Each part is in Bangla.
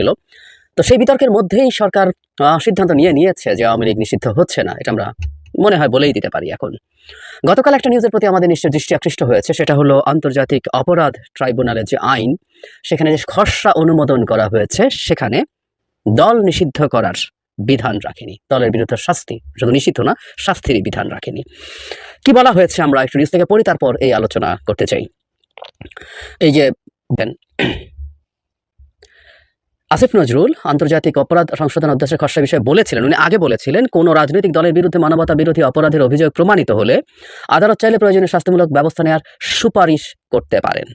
ছিল। তো সেই বিতর্কের মধ্যেই সরকার সিদ্ধান্ত নিয়ে নিয়েছে যে আওয়ামী লীগ নিষিদ্ধ হচ্ছে না, এটা আমরা মনে হয় বলেই দিতে পারি এখন। গতকাল একটা নিউজের প্রতি আমাদের নিশ্চয় দৃষ্টি আকৃষ্ট হয়েছে, সেটা হলো আন্তর্জাতিক অপরাধ ট্রাইব্যুনালের যে আইন, সেখানে যে খসড়া অনুমোদন করা হয়েছে, সেখানে দল নিষিদ্ধ করার বিধান রাখেনি। দলের বিরুদ্ধে শাস্তি শুধু নিষিদ্ধ না শাস্তিরই বিধান রাখেনি। কি বলা হয়েছে আমরা একটু নিউজ থেকে পড়ি, তারপর এই আলোচনা করতে চাই। এই যে আসিফ নজরুল আন্তর্জাতিক অপরাধ সংশোধন অধ্যাদেশের খসড়া বিষয়ে বলেছিলেন। উনি আগে বলেছিলেন, কোন রাজনৈতিক দলের বিরুদ্ধে মানবতা বিরোধী অপরাধের অভিযোগ প্রমাণিত হলে আদালত চাইলে প্রয়োজনীয় শাস্তিমূলক ব্যবস্থা নেওয়ার সুপারিশ করতে পারেন।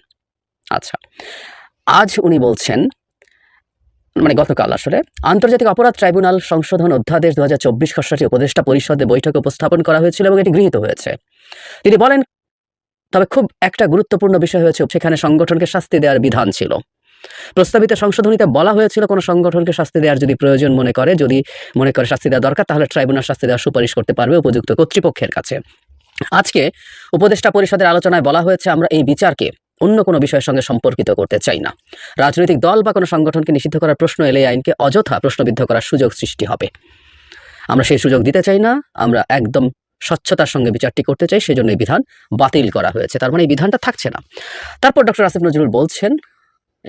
আচ্ছা আজ উনি বলছেন মানে গতকাল আসলে, আন্তর্জাতিক অপরাধ ট্রাইব্যুনাল সংশোধন অধ্যাদেশ দু হাজার চব্বিশ খসড়াটি উপদেষ্টা পরিষদে বৈঠকে উপস্থাপন করা হয়েছিল এবং এটি গৃহীত হয়েছে। তিনি বলেন, তবে খুব একটা গুরুত্বপূর্ণ বিষয় হয়েছে, সেখানে সংগঠনকে শাস্তি দেওয়ার বিধান ছিল। প্রস্তাবিত সংশোধনীতে বলা হয়েছিল কোনো সংগঠনকে শাস্তি দেওয়ার যদি প্রয়োজন মনে করে, যদি মনে করে শাস্তি দেওয়া দরকার, তাহলে ট্রাইব্যুনাল শাস্তি দেওয়ার সুপারিশ করতে পারবে উপযুক্ত কর্তৃপক্ষের কাছে। আজকে উপদেষ্টা পরিষদের আলোচনায় বলা হয়েছে, আমরা এই বিচারকে অন্য কোনো বিষয়ের সঙ্গে সম্পর্কিত করতে চাই না। রাজনৈতিক দল বা কোনো সংগঠনকে নিষিদ্ধ করার প্রশ্ন এলে আইনকে অযথা প্রশ্নবিদ্ধ করার সুযোগ সৃষ্টি হবে। আমরা সেই সুযোগ দিতে চাই না, আমরা একদম স্বচ্ছতার সঙ্গে বিচারটি করতে চাই, সেজন্য এই বিধান বাতিল করা হয়েছে। তার মানে এই বিধানটা থাকছে না। তারপর ডক্টর আসিফ নজরুল বলছেন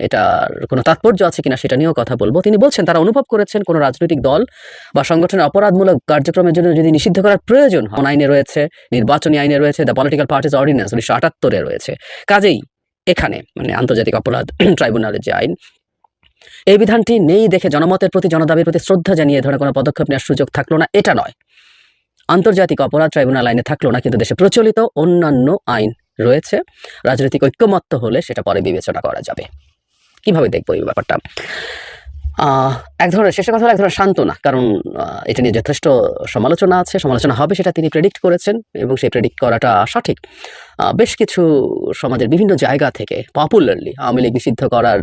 এটার কোনো তাৎপর্য আছে কিনা সেটা নিয়েও কথা বলব। তিনি বলছেন, তারা অনুভব করেছেন কোনো রাজনৈতিক দল বা সংগঠনের অপরাধমূলক কার্যক্রমের জন্য যদি নিষিদ্ধ করার প্রয়োজন হয়। আইনে রয়েছে, নির্বাচনী আইনে রয়েছে দ্য পলিটিক্যাল পার্টিস অর্ডিন্যান্স উনিশশো আটাত্তরে রয়েছে। কাজেই এখানে মানে আন্তর্জাতিক অপরাধ ট্রাইব্যুনালের যে আইন, এই বিধানটি নেই দেখে জনমতের প্রতি, জনদাবির প্রতি শ্রদ্ধা জানিয়ে ধরনের কোনো পদক্ষেপ নেওয়ার সুযোগ থাকল না। এটা নয়। আন্তর্জাতিক অপরাধ ট্রাইব্যুনাল আইনে থাকল না, কিন্তু দেশে প্রচলিত অন্যান্য আইন রয়েছে। রাজনৈতিক ঐক্যমত্য হলে সেটা পরে বিবেচনা করা যাবে। কীভাবে দেখব এই ব্যাপারটা? এক ধরনের শেষের কথা হলো এক ধরনের সান্ত্বনা, কারণ এটা নিয়ে যথেষ্ট সমালোচনা আছে, সমালোচনা হবে সেটা তিনি প্রেডিক্ট করেছেন এবং সেই প্রেডিক্ট করাটা সঠিক। বেশ কিছু সমাজের বিভিন্ন জায়গা থেকে পপুলারলি আওয়ামী লীগ নিষিদ্ধ করার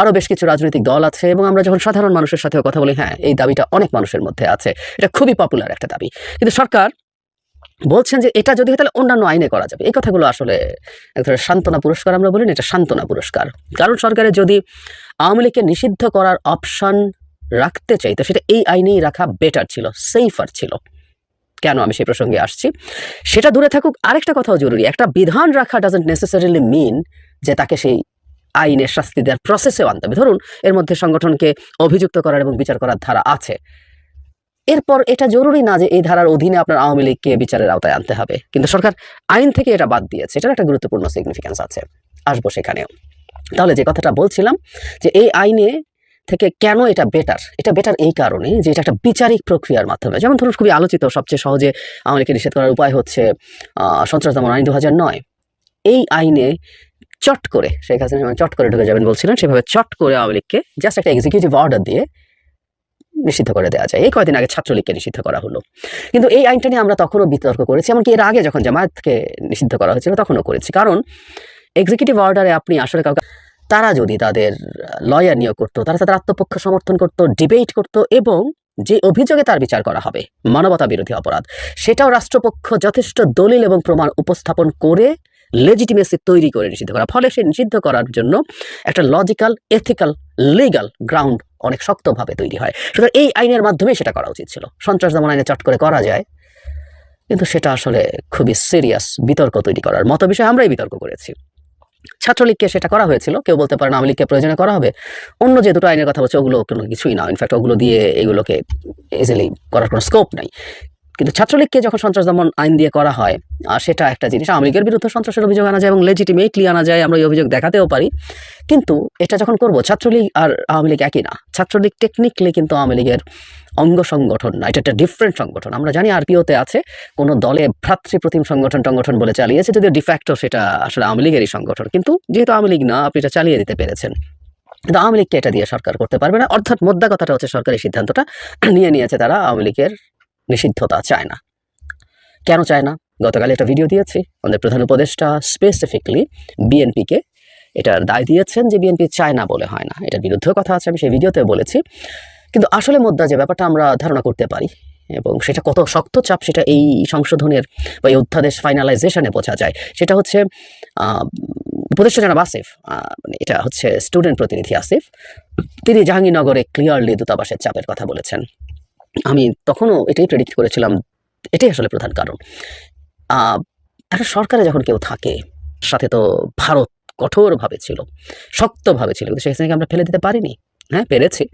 আরও বেশ কিছু রাজনৈতিক দল আছে এবং আমরা যখন সাধারণ মানুষের সাথেও কথা বলি হ্যাঁ এই দাবিটা অনেক মানুষের মধ্যে আছে। এটা খুবই পপুলার একটা দাবি। কিন্তু সরকার বলছেন যে এটা যদি হয় তাহলে অন্যান্য আইনে করা যাবে। এই কথাগুলো আসলে এক ধরনের সান্ত্বনা পুরস্কার আমরা বলি না, এটা সান্ত্বনা পুরস্কার। কারণ সরকারের যদি আওয়ামী লীগকে নিষিদ্ধ করার অপশন রাখতে চাইতো সেটা এই আইনেই রাখা বেটার ছিল সেফার ছিল। কেন আমি সেই প্রসঙ্গে আসছি? সেটা দূরে থাকুক, আরেকটা কথাও জরুরি। একটা বিধান রাখা ডাজেন্ট নেসেসারিলি মিন যে তাকে সেই আইনের শাস্তি দেওয়ার প্রসেসেও আনতে হবে। ধরুন, এর মধ্যে সংগঠনকে অভিযুক্ত করার এবং বিচার করার ধারা আছে। এরপর এটা জরুরি না যে এই ধারার অধীনে আপনার আওয়ামী লীগকে বিচারের আওতায় আনতে হবে। কিন্তু সরকার আইন থেকে এটা বাদ দিয়েছে। এটার একটা গুরুত্বপূর্ণ সিগনিফিক্যান্স আছে। আসব সেখানেও। তাহলে যে কথাটা বলছিলাম যে এই আইনে থেকে কেন এটা বেটার এটা বেটার এই কারণে যে এটা একটা বিচারিক প্রক্রিয়ার মাধ্যমে। যেমন ধরুন খুবই আলোচিত, সবচেয়ে সহজে আওয়ামী লীগকে নিষেধ করার উপায় হচ্ছে সন্ত্রাস দমন আইন দু হাজার নয়। এই আইনে চট করে শেখ হাসিনা চট করে ঢুকে যাবেন বলছিলেন, সেভাবে চট করে আওয়ামী লীগকে জাস্ট একটা এক্সিকিউটিভ অর্ডার দিয়ে নিষিদ্ধ করে দেওয়া যায়। এই কয়দিন আগে ছাত্রলীগকে নিষিদ্ধ করা হলো। কিন্তু এই আইনটা নিয়ে আমরা তখনও বিতর্ক করেছি, এমনকি এর আগে যখন জামায়াতকে নিষিদ্ধ করা হয়েছিল তখনও করেছি। কারণ এক্সিকিউটিভ অর্ডারে আপনি আসলে কাউকে, তারা যদি তাদের লয়ার নিয়োগ করতো, তারা তাদের আত্মপক্ষ সমর্থন করতো ডিবেট করতো, এবং যে অভিযোগে তার বিচার করা হবে মানবতা বিরোধী অপরাধ, সেটাও রাষ্ট্রপক্ষ যথেষ্ট দলিল এবং প্রমাণ উপস্থাপন করে লেজিটিমেসি তৈরি করে নিষিদ্ধ করা। ফলে সে নিষিদ্ধ করার জন্য একটা লজিক্যাল এথিক্যাল লিগাল গ্রাউন্ড অনেক শক্তভাবে তৈরি হয়। সুতরাং এই আইনের মাধ্যমে সেটা করা উচিত ছিল। সন্ত্রাস দমন আইনে চট করে করা যায়। কিন্তু সেটা আসলে খুবই সিরিয়াস বিতর্ক তৈরি করার মতো বিষয় আমরাই বিতর্ক করেছি। ছাত্রলীগকে সেটা করা হয়েছিল। কেউ বলতে পারেন আওয়ামী লীগকে প্রয়োজনে করা হবে। অন্য যে দুটো আইনের কথা বলছে, ওগুলো কোনো কিছুই না। ইনফ্যাক্ট ওগুলো দিয়ে এগুলোকে ইজিলি করার কোনো স্কোপ নাই। কিন্তু ছাত্রলীগকে যখন সন্ত্রাস দমন আইন দিয়ে করা হয়, আর সেটা একটা জিনিস, আওয়ামী লীগের বিরুদ্ধে সন্ত্রাসের অভিযোগ আনা যায় এবং লেজিটিমেটলি আনা যায়, আমরা এই অভিযোগ দেখাতেও পারি। কিন্তু এটা যখন করব, ছাত্রলীগ আর আওয়ামী লীগ একই না। ছাত্রলীগ টেকনিক্যালি কিন্তু আওয়ামী লীগের অঙ্গ সংগঠন না, এটা একটা ডিফারেন্ট সংগঠন। আমরা জানি আরপিওতে আছে, কোনো দলে ভ্রাতৃপ্রতিম সংগঠন টংগঠন বলে চালিয়েছে, যদিও ডিফ্যাক্টো সেটা আসলে আওয়ামী লীগেরই সংগঠন। কিন্তু যেহেতু আওয়ামী লীগ না, আপনি এটা চালিয়ে দিতে পেরেছেন। কিন্তু আওয়ামী লীগকে এটা দিয়ে সরকার করতে পারবে না। অর্থাৎ মোদ্দা কথাটা হচ্ছে সরকারি সিদ্ধান্তটা নিয়ে নিয়েছে তারা আওয়ামী লীগের নিষিদ্ধতা চায় না। কেন চায় না? গতকাল একটা ভিডিও দিয়েছি। আমাদের প্রধান উপদেষ্টা স্পেসিফিকলি বিএনপিকে এটার দায় দিয়েছেন যে বিএনপি চায় না বলে হয় না। এটার বিরুদ্ধেও কথা আছে, আমি সেই ভিডিওতে বলেছি। কিন্তু আসলে মুদ্রা যে ব্যাপারটা আমরা ধারণা করতে পারি এবং সেটা কত শক্ত চাপ সেটা এই সংশোধনের বা এই অধ্যাদেশ ফাইনালাইজেশনে বোঝা যায়। সেটা হচ্ছে উপদেষ্টা জনাব আসিফ মানে এটা হচ্ছে স্টুডেন্ট প্রতিনিধি আসিফ। তিনি জাহাঙ্গীরনগরে ক্লিয়ারলি দূতাবাসের চাপের কথা বলেছেন। আমি তখনও এটাই প্রেডিক্ট করেছিলাম, এটাই আসলে প্রধান কারণ। একটা সরকারে যখন কেউ থাকে সাথে তো ভারত কঠোরভাবে ছিল, শক্তভাবে ছিল, কিন্তু সেখানে আমরা ফেলে দিতে পারিনি? হ্যাঁ পেরেছি।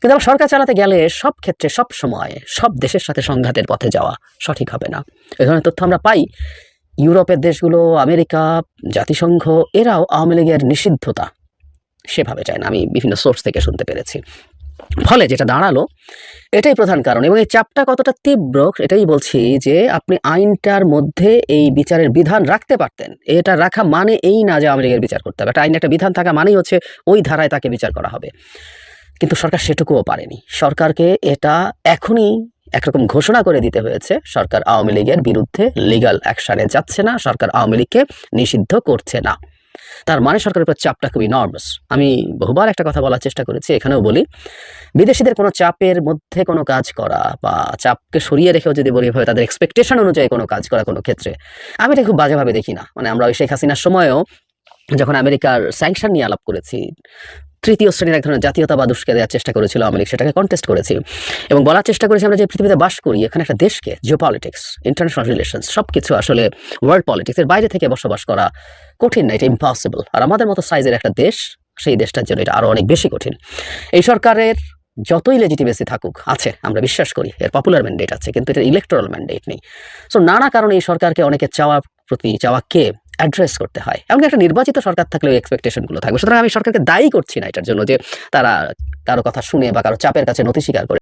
কিন্তু আবার সরকার চালাতে গেলে সব ক্ষেত্রে, সব সময়, সব দেশের সাথে সংঘাতের পথে যাওয়া সঠিক হবে না। এ ধরনের তথ্য আমরা পাই। ইউরোপের দেশগুলো, আমেরিকা, জাতিসংঘ, এরাও আওয়ামী লীগের নিষিদ্ধতা সেভাবে চায় না। আমি বিভিন্ন সোর্স থেকে শুনতে পেরেছি। ফলে যেটা দাঁড়াল, এটাই প্রধান কারণ এবং এই চাপটা কতটা তীব্র, এটাই বলছি যে আপনি আইনটার মধ্যে এই বিচারের বিধান রাখতে পারতেন। এটা রাখা মানে এই না যে আওয়ামী লীগের বিচার করতে হবে। একটা আইনে একটা বিধান থাকা মানেই হচ্ছে ওই ধারায় তাকে বিচার করা হবে। কিন্তু সরকার সেটুকুও পারেনি। সরকারকে এটা এখনই একরকম ঘোষণা করে দিতে হয়েছে। সরকার আওয়ামী লীগের বিরুদ্ধে লিগাল অ্যাকশানে যাচ্ছে না। সরকার আওয়ামী লীগকে নিষিদ্ধ করছে না। তার মানে সরকারের উপর চাপটা খুবই নর্মাস আমি বহুবার একটা কথা বলার চেষ্টা করেছি, এখানেও বলি, বিদেশিদের কোনো চাপের মধ্যে কোনো কাজ করা বা চাপকে সরিয়ে রেখেও যদি বলি ভাবে তাদের এক্সপেকটেশন অনুযায়ী কোনো কাজ করা কোনো ক্ষেত্রে, আমি এটা খুব বাজেভাবে দেখি না। মানে আমরা ওই শেখ হাসিনার সময়ও যখন আমেরিকার স্যাংশন নিয়ে আলাপ করেছি তৃতীয় শ্রেণির এক ধরনের জাতীয়তাবাদ উস্কে দেওয়ার চেষ্টা করেছিল আওয়ামী লীগ, সেটাকে কন্টেস্ট করেছি। এবং বলার চেষ্টা করেছি আমরা যে পৃথিবীতে বাস করি, এখানে একটা দেশকে জিও পলিটিক্স ইন্টারন্যাশনাল রিলেশনস সব কিছু আসলে ওয়ার্ল্ড পলিটিক্সের বাইরে থেকে বসবাস করা কঠিন না, এটা ইম্পসিবল আর আমাদের মতো সাইজের একটা দেশ, সেই দেশটার জন্য এটা আরও অনেক বেশি কঠিন। এই সরকারের যতই লেজিটিমেসি থাকুক, আছে, আমরা বিশ্বাস করি, এর পপুলার ম্যান্ডেট আছে, কিন্তু এটা ইলেকট্রাল ম্যান্ডেট নেই। সো নানা কারণে এই সরকারকে অনেকে চাওয়ার প্রতি চাওয়াকে অ্যাড্রেস করতে হয়। এমনকি একটা নির্বাচিত সরকার থাকলে ওই এক্সপেকটেশনগুলো থাকবে। সুতরাং আমি সরকারকে দায়ী করছি না এটার জন্য যে তারা কারও কথা শুনে বা কারও চাপের কাছে নথি স্বীকার করে।